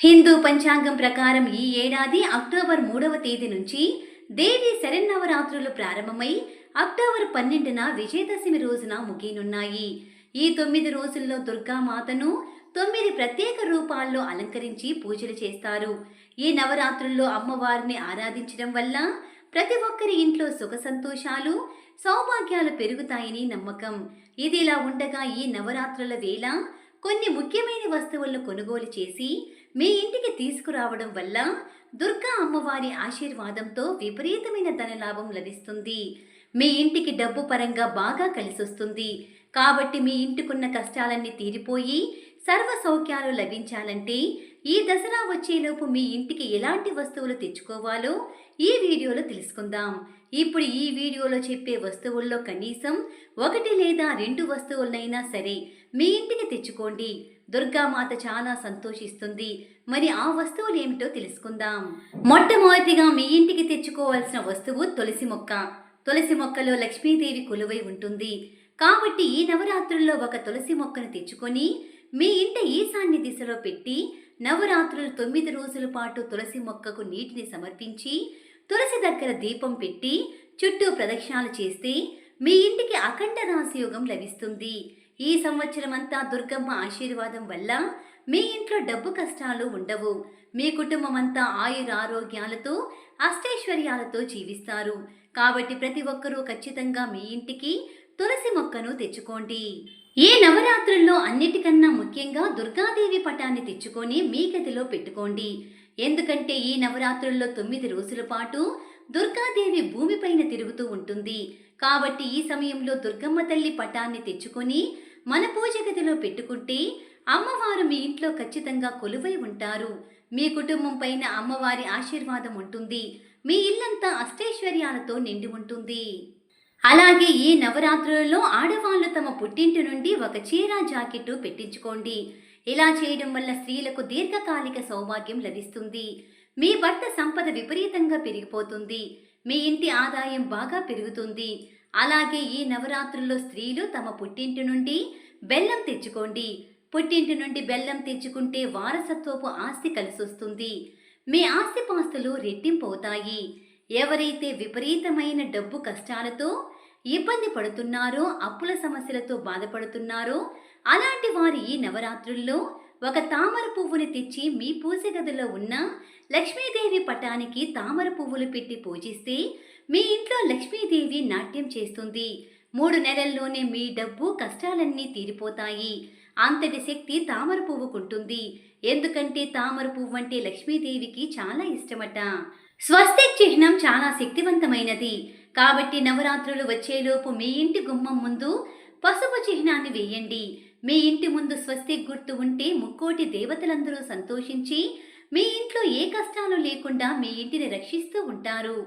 హిందూ పంచాంగం ప్రకారం ఈ ఏడాది అక్టోబర్ మూడవ తేదీ నుంచి దేవి శరన్నవరాత్రులు ప్రారంభమై అక్టోబర్ పన్నెండున విజయదశమి రోజున ముగియనున్నాయి. ఈ తొమ్మిది రోజుల్లో దుర్గామాతను తొమ్మిది ప్రత్యేక రూపాల్లో అలంకరించి పూజలు చేస్తారు. ఈ నవరాత్రుల్లో అమ్మవారిని ఆరాధించడం వల్ల ప్రతి ఒక్కరి ఇంట్లో సుఖ సంతోషాలు సౌభాగ్యాలు పెరుగుతాయని నమ్మకం. ఇది ఇలా ఉండగా ఈ నవరాత్రుల వేళ కొన్ని ముఖ్యమైన వస్తువులను కొనుగోలు చేసి మీ ఇంటికి తీసుకురావడం వల్ల దుర్గా అమ్మవారి ఆశీర్వాదంతో విపరీతమైన ధనలాభం లభిస్తుంది. మీ ఇంటికి డబ్బు పరంగా బాగా కలిసొస్తుంది. కాబట్టి మీ ఇంటికున్న కష్టాలన్నీ తీరిపోయి సర్వ సౌఖ్యాలు లభించాలంటే ఈ దసరా వచ్చేలోపు మీ ఇంటికి ఎలాంటి వస్తువులు తెచ్చుకోవాలో ఈ వీడియోలో తెలుసుకుందాం. ఇప్పుడు ఈ వీడియోలో చెప్పే వస్తువుల్లో కనీసం ఒకటి లేదా రెండు వస్తువులనైనా సరే మీ ఇంటికి తెచ్చుకోండి. దుర్గామాత చాలా సంతోషిస్తుంది. మరి ఆ వస్తువులు ఏమిటో తెలుసుకుందాం. మొట్టమొదటిగా మీ ఇంటికి తెచ్చుకోవాల్సిన వస్తువు తులసి మొక్క. తులసి మొక్కలో లక్ష్మీదేవి కొలువై ఉంటుంది. కాబట్టి ఈ నవరాత్రుల్లో ఒక తులసి మొక్కను తెచ్చుకొని మీ ఇంట ఈశాన్య దిశలో పెట్టి నవరాత్రులు తొమ్మిది రోజుల పాటు తులసి మొక్కకు నీటిని సమర్పించి తులసి దగ్గర దీపం పెట్టి చుట్టూ ప్రదక్షిణాలు చేస్తే మీ ఇంటికి అఖండ రాశియోగం లభిస్తుంది. ఈ సంవత్సరం అంతా దుర్గమ్మ ఆశీర్వాదం వల్ల మీ ఇంట్లో డబ్బు కష్టాలు ఉండవు. మీ కుటుంబం అంతా ఆయుర ఆరోగ్యాలతో అష్టైశ్వర్యాలతో జీవిస్తారు. కాబట్టి ప్రతి ఒక్కరూ ఖచ్చితంగా మీ ఇంటికి తులసి మొక్కను తెచ్చుకోండి. ఈ నవరాత్రుల్లో అన్నిటికన్నా ముఖ్యంగా దుర్గాదేవి పటాన్ని తెచ్చుకొని మీ గదిలో పెట్టుకోండి. ఎందుకంటే ఈ నవరాత్రుల్లో తొమ్మిది రోజుల పాటు దుర్గాదేవి భూమిపైన తిరుగుతూ ఉంటుంది. కాబట్టి ఈ సమయంలో దుర్గమ్మ తల్లి పటాన్ని తెచ్చుకొని మన పూజ గదిలో పెట్టుకుంటే అమ్మవారు మీ ఇంట్లో ఖచ్చితంగా కొలువై ఉంటారు. మీ కుటుంబం పైన అమ్మవారి ఆశీర్వాదం ఉంటుంది. మీ ఇల్లంతా అష్టైశ్వర్యాలతో నిండి ఉంటుంది. అలాగే ఈ నవరాత్రులలో ఆడవాళ్ళు తమ పుట్టింటి నుండి ఒక చీర జాకెట్టు పెట్టించుకోండి. ఇలా చేయడం వల్ల స్త్రీలకు దీర్ఘకాలిక సౌభాగ్యం లభిస్తుంది. మీ భర్త సంపద విపరీతంగా పెరిగిపోతుంది. మీ ఇంటి ఆదాయం బాగా పెరుగుతుంది. అలాగే ఈ నవరాత్రుల్లో స్త్రీలు తమ పుట్టింటి నుండి బెల్లం తెచ్చుకోండి. పుట్టింటి నుండి బెల్లం తెచ్చుకుంటే వారసత్వపు ఆస్తి కలిసొస్తుంది. మీ ఆస్తిపాస్తులు రెట్టింపు అవుతాయి ఎవరైతే విపరీతమైన డబ్బు కష్టాలతో ఇబ్బంది పడుతున్నారో అప్పుల సమస్యలతో బాధపడుతున్నారో అలాంటి వారి ఈ నవరాత్రుల్లో ఒక తామర పువ్వుని తెచ్చి మీ పూజ గదిలో ఉన్న లక్ష్మీదేవి పటానికి తామర పువ్వులు పెట్టి పూజిస్తే మీ ఇంట్లో లక్ష్మీదేవి నాట్యం చేస్తుంది. మూడు నెలల్లోనే మీ డబ్బు కష్టాలన్నీ తీరిపోతాయి. అంతటి శక్తి తామర పువ్వుకుంటుంది ఎందుకంటే తామర పువ్వు అంటే లక్ష్మీదేవికి చాలా ఇష్టమట. స్వస్తిక్ చిహ్నం చాలా శక్తివంతమైనది. కాబట్టి నవరాత్రులు వచ్చేలోపు మీ ఇంటి గుమ్మం ముందు పసుపు చిహ్నాన్ని వేయండి. మీ ఇంటి ముందు స్వస్తిక్ గుర్తు ఉంటే ముక్కోటి దేవతలందరూ సంతోషించి మీ ఇంట్లో ఏ కష్టాలు లేకుండా మీ ఇంటిని రక్షిస్తూ ఉంటారు.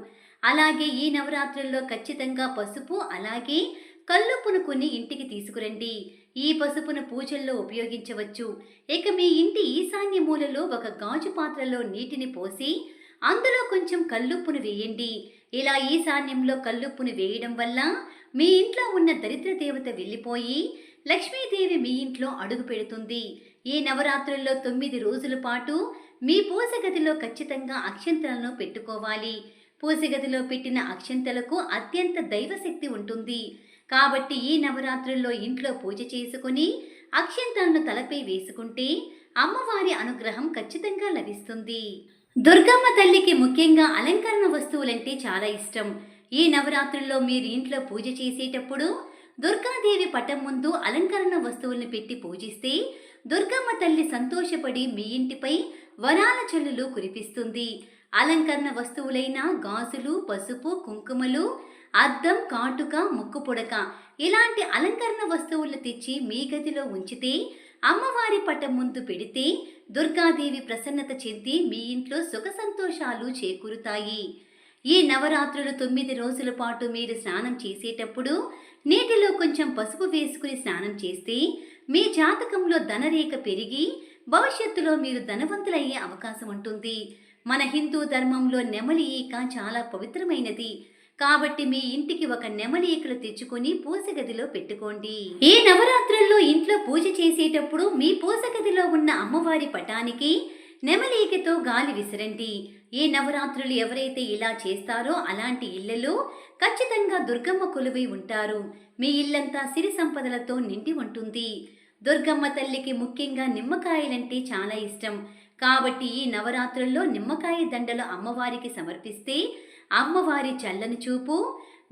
అలాగే ఈ నవరాత్రుల్లో ఖచ్చితంగా పసుపు అలాగే కల్లుప్పును కొన్ని ఇంటికి తీసుకురండి. ఈ పసుపును పూజల్లో ఉపయోగించవచ్చు. ఇక మీ ఇంటి ఈశాన్య మూలలో ఒక గాజు పాత్రలో నీటిని పోసి అందులో కొంచెం కల్లుప్పును వేయండి. ఇలా ఈశాన్యంలో కల్లుప్పును వేయడం వల్ల మీ ఇంట్లో ఉన్న దరిద్ర దేవత వెళ్ళిపోయి లక్ష్మీదేవి మీ ఇంట్లో అడుగు పెడుతుంది. ఈ నవరాత్రుల్లో తొమ్మిది రోజుల పాటు మీ పూజ గదిలో ఖచ్చితంగా అక్షంతలను పెట్టుకోవాలి. పూజ గదిలో పెట్టిన అక్షంతలకు అత్యంత దైవశక్తి ఉంటుంది. కాబట్టి ఈ నవరాత్రుల్లో ఇంట్లో పూజ చేసుకుని అక్షంతలను తలపై వేసుకుంటే అమ్మవారి అనుగ్రహం ఖచ్చితంగా లభిస్తుంది. దుర్గమ్మ తల్లికి ముఖ్యంగా అలంకరణ వస్తువులంటే చాలా ఇష్టం. ఈ నవరాత్రుల్లో మీరు ఇంట్లో పూజ చేసేటప్పుడు దుర్గాదేవి పటం ముందు అలంకరణ వస్తువులను పెట్టి పూజిస్తే దుర్గమ్మ తల్లి సంతోషపడి మీ ఇంటిపై వరాల చెల్లులు కురిపిస్తుంది. అలంకరణ వస్తువులైన గాజులు పసుపు కుంకుమలు అద్దం కాటుక ముక్కు పుడక. ఇలాంటి అలంకరణ వస్తువులు తెచ్చి మీ గదిలో ఉంచితే అమ్మవారి పటం ముందు పెడితే దుర్గాదేవి ప్రసన్నత చెంది మీ ఇంట్లో సుఖ సంతోషాలు చేకూరుతాయి. ఈ నవరాత్రులు తొమ్మిది రోజుల పాటు మీరు స్నానం చేసేటప్పుడు నీటిలో కొంచెం పసుపు వేసుకుని స్నానం చేస్తే మీ జాతకంలో ధనరేఖ పెరిగి భవిష్యత్తులో మీరు ధనవంతులయ్యే అవకాశం ఉంటుంది. మన హిందూ ధర్మంలో నెమలి ఈక చాలా పవిత్రమైనది. కాబట్టి మీ ఇంటికి ఒక నెమలి ఈకలు తెచ్చుకొని పూజ గదిలో పెట్టుకోండి. ఈ నవరాత్రుల్లో ఇంట్లో పూజ చేసేటప్పుడు మీ పూజ గదిలో ఉన్న అమ్మవారి పటానికి నెమలీకతో గాలి విసిరండి. ఈ నవరాత్రులు ఎవరైతే ఇలా చేస్తారో అలాంటి ఇళ్ళలో ఖచ్చితంగా దుర్గమ్మ కొలువై ఉంటారు. మీ ఇల్లంతా సిరి సంపదలతో నిండి ఉంటుంది. దుర్గమ్మ తల్లికి ముఖ్యంగా నిమ్మకాయలంటే చాలా ఇష్టం. కాబట్టి ఈ నవరాత్రుల్లో నిమ్మకాయ దండలు అమ్మవారికి సమర్పిస్తే అమ్మవారి చల్లని చూపు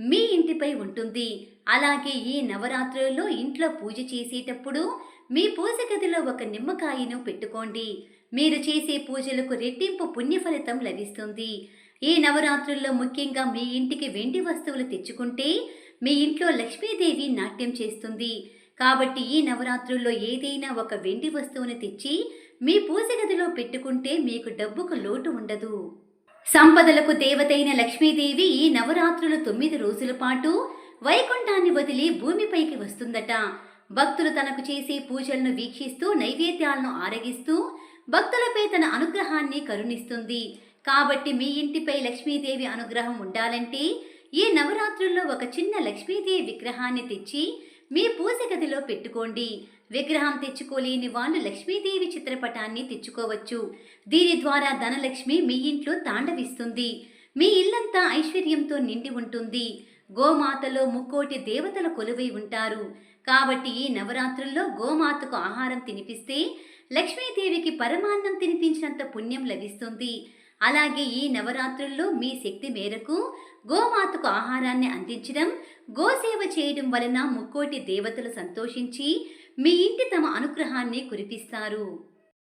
మీ ఇంటిపై ఉంటుంది. అలాగే ఈ నవరాత్రుల్లో ఇంట్లో పూజ చేసేటప్పుడు మీ పూజ గదిలో ఒక నిమ్మకాయను పెట్టుకోండి. మీరు చేసే పూజలకు రెట్టింపు పుణ్య ఫలితం లభిస్తుంది. ఈ నవరాత్రుల్లో ముఖ్యంగా మీ ఇంటికి వెండి వస్తువులు తెచ్చుకుంటే మీ ఇంట్లో లక్ష్మీదేవి నాట్యం చేస్తుంది. కాబట్టి ఈ నవరాత్రుల్లో ఏదైనా ఒక వెండి వస్తువును తెచ్చి మీ పూజ గదిలో పెట్టుకుంటే మీకు డబ్బుకు లోటు ఉండదు. సంపదలకు దేవతైన లక్ష్మీదేవి ఈ నవరాత్రులు తొమ్మిది రోజుల పాటు వైకుంఠాన్ని వదిలి భూమిపైకి వస్తుందట. భక్తులు తనకు చేసే పూజలను వీక్షిస్తూ నైవేద్యాలను ఆరగిస్తూ భక్తులపై తన అనుగ్రహాన్ని కరుణిస్తుంది. కాబట్టి మీ ఇంటిపై లక్ష్మీదేవి అనుగ్రహం ఉండాలంటే ఈ నవరాత్రుల్లో ఒక చిన్న లక్ష్మీదేవి విగ్రహాన్ని తెచ్చి మీ పూజ గదిలో పెట్టుకోండి. విగ్రహం తెచ్చుకోలేని వాళ్ళు లక్ష్మీదేవి చిత్రపటాన్ని తెచ్చుకోవచ్చు. దీని ద్వారా ధనలక్ష్మి మీ ఇంట్లో తాండవిస్తుంది. మీ ఇల్లంతా ఐశ్వర్యంతో నిండి ఉంటుంది. గోమాతలో ముక్కోటి దేవతల కొలువై ఉంటారు. కాబట్టి ఈ నవరాత్రుల్లో గోమాతకు ఆహారం తినిపిస్తే లక్ష్మీదేవికి పరమాన్నం తినిపించినంత పుణ్యం లభిస్తుంది. అలాగే ఈ నవరాత్రుల్లో మీ శక్తి మేరకు గోమాతకు ఆహారాన్ని అందించడం గోసేవ చేయడం వలన ముక్కోటి దేవతలు సంతోషించి మీ ఇంటి తమ అనుగ్రహాన్ని కురిపిస్తారు.